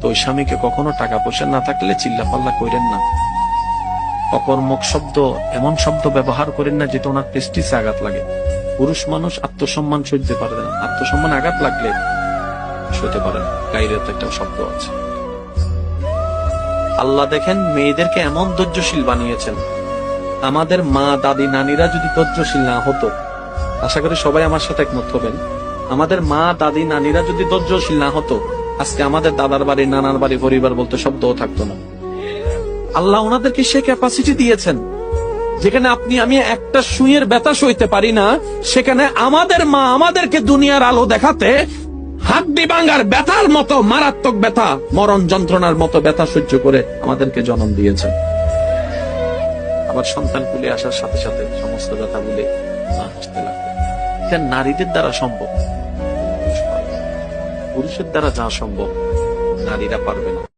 তো স্বামীকে কখনো টাকা পয়সা না থাকলে চিল্লা পাল্লা করেন না। অকর্মক শব্দ, এমন শব্দ ব্যবহার করেন না যেটা ওনার প্রেস্টিসে আঘাত লাগে। পুরুষ মানুষ আত্মসম্মান সইতে পারে না। আত্মসম্মান আঘাত লাগলে সইতে পারে না। একটা শব্দ আছে। আল্লাহ দেখেন, মেয়েদেরকে এমন ধৈর্যশীল বানিয়েছেন। আমাদের মা, দাদি, নানিরা যদি ধৈর্যশীল না হতো, আশা করি সবাই আমার সাথে একমত হবেন। আমাদের মা, দাদি, নানিরা যদি ধৈর্যশীল না হতো আজকে আমাদের দাদার বাড়ি, নানার বাড়ি, পরিবার বলতে শব্দও থাকতো না। আল্লাহ ওনাদেরকে সে ক্যাপাসিটি দিয়েছেন, যেখানে আপনি, আমি একটা সুইয়ের ব্যথা সইতে পারি না, সেখানে আমাদের মা আমাদেরকে দুনিয়ার আলো দেখাতে হাড্ডি ভাঙ্গার ব্যথার মতো, মারাত্মক ব্যথা, মরণ যন্ত্রণার মতো ব্যথা সহ্য করে আমাদেরকে জন্ম দিয়েছেন। আবার সন্তান কুলে আসার সাথে সাথে সমস্ত ব্যথা বলে হাসতে লাগবে এটা নারীদের দ্বারা সম্ভব। পুরুষের দ্বারা যা সম্ভব নারীরা পারবে না।